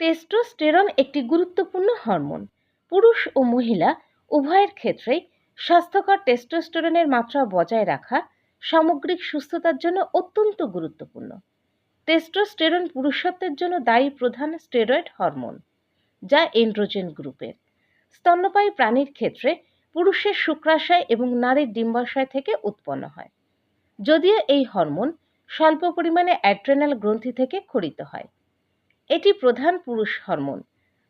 Testosterone একটি গুরুত্বপূর্ণ hormone. পুরুষ ও মহিলা উভয়ের ক্ষেত্রেই স্বাস্থ্যকর টেস্টোস্টেরনের মাত্রা বজায় রাখা সামগ্রিক সুস্থতার জন্য অত্যন্ত গুরুত্বপূর্ণ। টেস্টোস্টেরন পুরুষত্বের জন্য দায়ী প্রধান স্টেরয়েড হরমোন, যা এন্ড্রোজেন গ্রুপের স্তন্যপায়ী প্রাণীর ক্ষেত্রে পুরুষের শুক্রাশয় এবং নারীর ডিম্বাশয় থেকে উৎপন্ন হয়। যদিও এই হরমোন স্বল্প পরিমাণে অ্যাড্রেনাল গ্রন্থি থেকে খরিত হয়। এটি প্রধান পুরুষ হরমোন,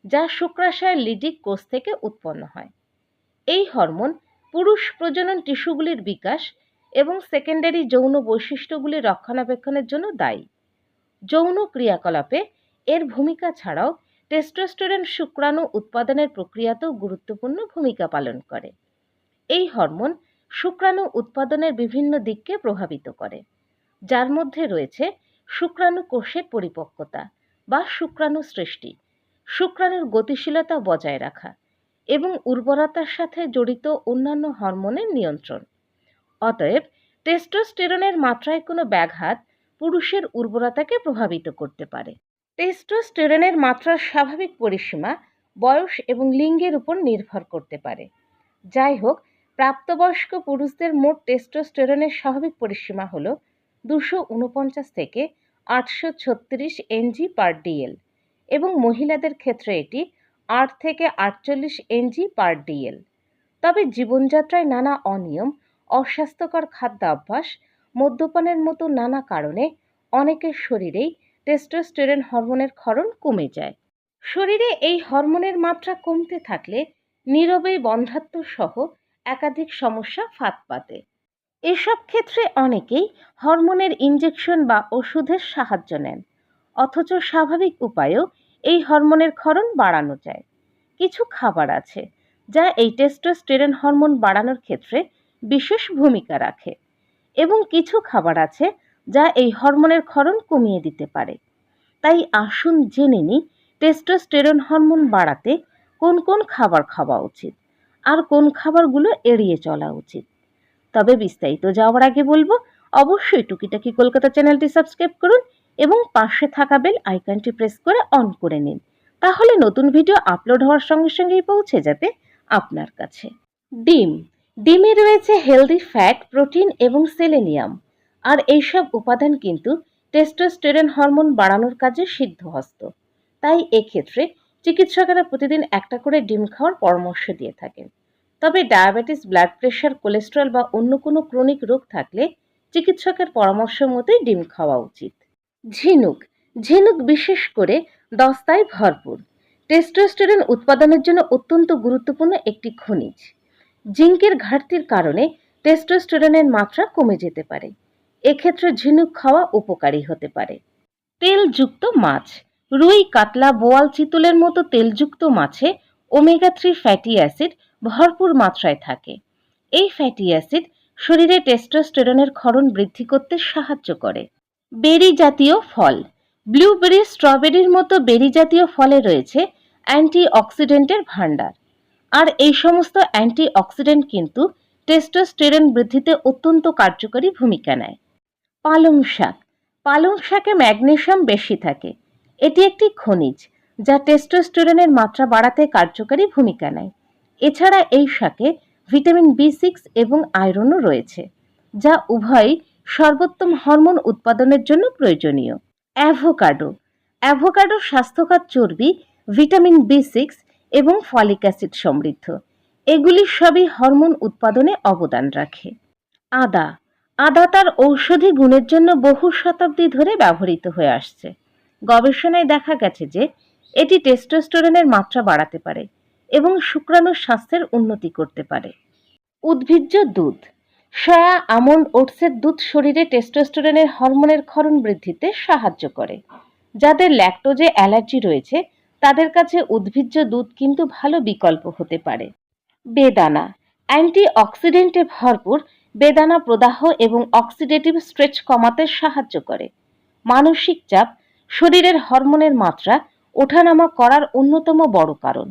যা শুক্রাশয়ের লিডিক কোষ থেকে উৎপন্ন হয়। এই হরমোন পুরুষ প্রজনন টিস্যুগুলির বিকাশ এবং সেকেন্ডারি যৌন বৈশিষ্ট্যগুলি রক্ষণাবেক্ষণের জন্য দায়ী। যৌন ক্রিয়াকলাপে এর ভূমিকা ছাড়াও টেস্টোস্টেরন শুক্রাণু উৎপাদনের প্রক্রিয়াতেও গুরুত্বপূর্ণ ভূমিকা পালন করে। এই হরমোন শুক্রাণু উৎপাদনের বিভিন্ন দিককে প্রভাবিত করে। যার মধ্যে রয়েছে শুক্রাণু কোষের পরিপক্কতা বা শুক্রাণু সৃষ্টি, শুক্রাণুর গতিশীলতা বজায় রাখা এবং উর্বরতার সাথে জড়িত অন্যান্য হরমোনের নিয়ন্ত্রণ। অতএব টেস্টোস্টেরনের মাত্রায় কোনো ব্যাঘাত পুরুষের উর্বরতাকে প্রভাবিত করতে পারে। টেস্টোস্টেরনের মাত্রার স্বাভাবিক পরিসীমা বয়স এবং লিঙ্গের উপর নির্ভর করতে পারে। যাই হোক, প্রাপ্তবয়স্ক পুরুষদের মোট টেস্টোস্টেরনের স্বাভাবিক পরিসীমা হল দুশো উনপঞ্চাশ থেকে আটশো ছত্রিশ এনজি পার ডিএল এবং মহিলাদের ক্ষেত্রে এটি আট থেকে আটচল্লিশ এনজি পার ডিএল। তবে জীবনযাত্রায় নানা অনিয়ম, অস্বাস্থ্যকর খাদ্যাভ্যাস, মদ্যপানের মতো নানা কারণে অনেকের শরীরেই টেস্টোস্টেরন হরমোনের ক্ষরণ কমে যায়। শরীরে এই হরমোনের মাত্রা কমতে থাকলে নীরবেই বন্ধাত্ম সহ একাধিক সমস্যা ফাঁদ পাতে। এসব ক্ষেত্রে অনেকেই হরমোনের ইঞ্জেকশন বা ওষুধের সাহায্য নেন। অথচ স্বাভাবিক উপায়েও এই হরমোনের ক্ষরণ বাড়ানো যায়। কিছু খাবার আছে যা এই টেস্টোস্টেরন হরমোন বাড়ানোর ক্ষেত্রে বিশেষ ভূমিকা রাখে এবং কিছু খাবার আছে যা এই হরমোনের ক্ষরণ কমিয়ে দিতে পারে। তাই আসুন জেনে নিই টেস্টোস্টেরন হরমোন বাড়াতে কোন কোন খাবার খাওয়া উচিত আর কোন খাবারগুলো এড়িয়ে চলা উচিত। তবে বিস্তারিত যাওয়ার আগে বলব, অবশ্যই টুকিটাকি কলকাতা চ্যানেলটি সাবস্ক্রাইব করুন এবং পাশে থাকা বেল আইকনটি প্রেস করে অন করে নিন। তাহলে নতুন ভিডিও আপলোড হওয়ার সঙ্গে সঙ্গেই পৌঁছে যাবে আপনার কাছে। ডিম। ডিমে রয়েছে হেলদি ফ্যাট প্রোটিন এবং সেলেনিয়াম আর এইসব উপাদান কিন্তু টেস্টোস্টেরন হরমোন বাড়ানোর কাজে সিদ্ধহস্ত। তাই এক্ষেত্রে চিকিৎসকেরা প্রতিদিন একটা করে ডিম খাওয়ার পরামর্শ দিয়ে থাকেন। তবে ডায়াবেটিস ব্লাড প্রেশার, কোলেস্ট্রল বা অন্য কোনো ক্রনিক রোগ থাকলে চিকিৎসকের পরামর্শ মতোই ডিম খাওয়া উচিত। ঝিনুক। ঝিনুক বিশেষ করে দস্তায় ভরপুর। টেস্টোস্টেরন উৎপাদনের জন্য অত্যন্ত গুরুত্বপূর্ণ একটি খনিজ। জিঙ্কের ঘাটতির কারণে টেস্টোস্টেরনের মাত্রা কমে যেতে পারে। এক্ষেত্রে ঝিনুক খাওয়া উপকারী হতে পারে। তেলযুক্ত মাছ। রুই, কাতলা, বোয়াল, চিতলের মতো তেলযুক্ত মাছে ওমেগা থ্রি ফ্যাটি অ্যাসিড ভরপুর মাত্রায় থাকে। এই ফ্যাটি অ্যাসিড শরীরে টেস্টোস্টেরনের ক্ষরণ বৃদ্ধি করতে সাহায্য করে। বেরি জাতীয় ফল ব্লুবেরি স্ট্রবেরির মতো বেরি জাতীয় ফলে রয়েছে অ্যান্টি অক্সিডেন্টের ভাণ্ডার। আর এই সমস্ত অ্যান্টি অক্সিডেন্ট কিন্তু টেস্টোস্টেরন বৃদ্ধিতে অত্যন্ত কার্যকরী ভূমিকা নেয়। পালং শাক, পালং শাকে ম্যাগনেশিয়াম বেশি থাকে। এটি একটি খনিজ, যা টেস্টোস্টেরনের মাত্রা বাড়াতে কার্যকরী ভূমিকা নেয়। এছাড়া এই শাকে ভিটামিন বি সিক্স এবং আয়রনও রয়েছে, যা উভয়ই সর্বোত্তম হরমোন উৎপাদনের জন্য প্রয়োজনীয়। অ্যাভোকাডো অ্যাভোকাডো স্বাস্থ্যকর চর্বি, ভিটামিন বি সিক্স এবং ফলিক অ্যাসিড সমৃদ্ধ। এগুলি সবই হরমোন উৎপাদনে অবদান রাখে। আদা আদা তার ঔষধি গুণের জন্য বহু শতাব্দী ধরে ব্যবহৃত হয়ে আসছে। গবেষণায় দেখা গেছে যে, এটি টেস্টোস্টেরনের মাত্রা বাড়াতে পারে। এবং শুক্রাণুর স্বাস্থ্যের উন্নতি করতে পারে। উদ্ভিজ্জ দুধ। সয়া আমন্ড ওটসের দুধ শরীরে টেস্টোস্টেরনের হরমোনের ক্ষরণ বৃদ্ধিতে সাহায্য করে। যাদের ল্যাকটোজে অ্যালার্জি রয়েছে, তাদের কাছে উদ্ভিজ্জ দুধ কিন্তু ভালো বিকল্প হতে পারে। বেদানা। অ্যান্টি অক্সিডেন্টে ভরপুর, বেদানা প্রদাহ এবং অক্সিডেটিভ স্ট্রেচ কমাতে সাহায্য করে। মানসিক চাপ। শরীরের হরমোনের মাত্রা ওঠানামা করার অন্যতম বড় কারণ।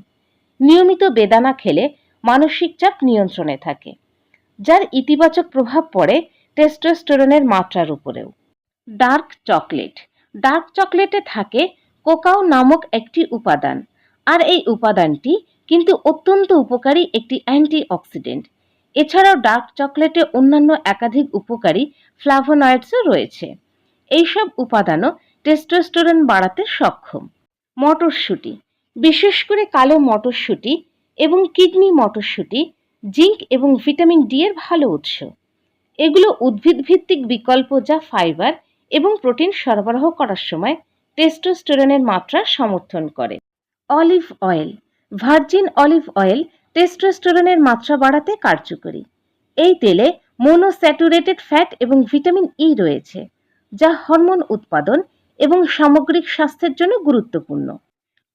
নিয়মিত বেদানা খেলে মানসিক চাপ নিয়ন্ত্রণে থাকে, যার ইতিবাচক প্রভাব পড়ে টেস্টোস্টেরনের মাত্রার উপরেও। ডার্ক চকলেট ডার্ক চকলেটে থাকে কোকাও নামক একটি উপাদান, আর এই উপাদানটি কিন্তু অত্যন্ত উপকারী একটি অ্যান্টিঅক্সিডেন্ট এছাড়াও ডার্ক চকলেটে অন্যান্য একাধিক উপকারী ফ্লাভোনয়েডসও রয়েছে। এইসব উপাদানও টেস্টোস্টেরন বাড়াতে সক্ষম। মটরশুঁটি বিশেষ করে কালো মটরশুঁটি এবং কিডনি মটরশুঁটি, জিঙ্ক এবং ভিটামিন ডি এর ভালো উৎস। এগুলো উদ্ভিদ ভিত্তিক বিকল্প যা ফাইবার এবং প্রোটিন সরবরাহ করার সময় টেস্টোস্টেরনের মাত্রা সমর্থন করে। Olive oil, virgin olive oil টেস্টোস্টেরনের মাত্রা বাড়াতে কার্যকরী। এই তেলে মোনোস্যাচুরেটেড ফ্যাট এবং ভিটামিন ই রয়েছে, যা হরমোন উৎপাদন এবং সামগ্রিক স্বাস্থ্যের জন্য গুরুত্বপূর্ণ।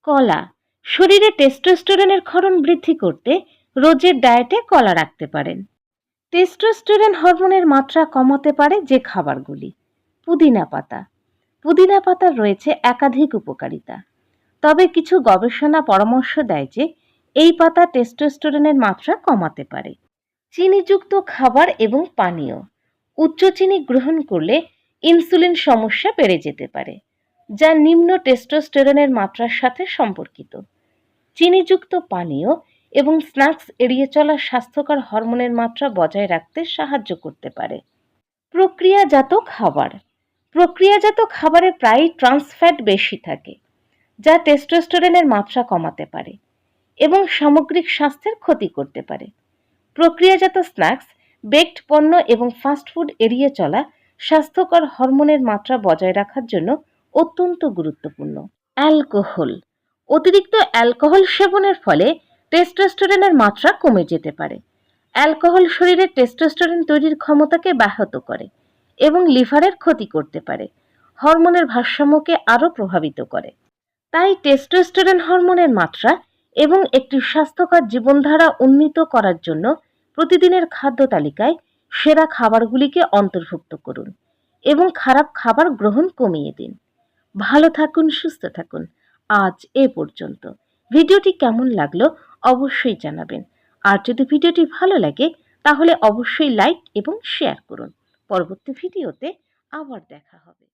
কলা শরীরে টেস্টোস্টেরনের ক্ষরণ বৃদ্ধি করতে রোজের ডায়েটে কলা রাখতে পারেন। টেস্টোস্টেরন হরমোনের মাত্রা কমাতে পারে যে খাবারগুলি। পুদিনা পাতা। পুদিনা পাতার রয়েছে একাধিক উপকারিতা। তবে কিছু গবেষণা পরামর্শ দেয় যে এই পাতা টেস্টোস্টেরনের মাত্রা কমাতে পারে। চিনিযুক্ত খাবার এবং পানীয়। উচ্চ চিনি গ্রহণ করলে ইনসুলিন সমস্যা বেড়ে যেতে পারে। যা নিম্ন টেস্টোস্টেরনের মাত্রার সাথে সম্পর্কিত। চিনিযুক্ত পানীয় এবং স্ন্যাক্স এড়িয়ে চলা স্বাস্থ্যকর হরমোনের মাত্রা বজায় রাখতে সাহায্য করতে পারে। প্রক্রিয়াজাত খাবার। প্রক্রিয়াজাত খাবারে প্রায়ই ট্রান্সফ্যাট বেশি থাকে, যা টেস্টোস্টেরনের মাত্রা কমাতে পারে এবং সামগ্রিক স্বাস্থ্যের ক্ষতি করতে পারে। প্রক্রিয়াজাত স্ন্যাক্স বেকড পণ্য এবং ফাস্টফুড এড়িয়ে চলা স্বাস্থ্যকর হরমোনের মাত্রা বজায় রাখার জন্য অত্যন্ত গুরুত্বপূর্ণ। অ্যালকোহল। অতিরিক্ত অ্যালকোহল সেবনের ফলে টেস্টোস্টেরনের মাত্রা কমে যেতে পারে। অ্যালকোহল শরীরে টেস্টোস্টেরন তৈরির ক্ষমতাকে ব্যাহত করে এবং লিভারের ক্ষতি করতে পারে। হরমোনের ভারসাম্যকে আরও প্রভাবিত করে। তাই টেস্টোস্টেরন হরমোনের মাত্রা এবং একটি স্বাস্থ্যকর জীবনধারা উন্নীত করার জন্য প্রতিদিনের খাদ্য তালিকায় সেরা খাবারগুলিকে অন্তর্ভুক্ত করুন এবং খারাপ খাবার গ্রহণ কমিয়ে দিন। ভালো থাকুন, সুস্থ থাকুন। আজ এ পর্যন্ত। ভিডিওটি কেমন লাগল অবশ্যই জানাবেন। আর যদি ভিডিওটি ভালো লাগে, তাহলে অবশ্যই লাইক এবং শেয়ার করুন। পরবর্তী ভিডিওতে আবার দেখা হবে।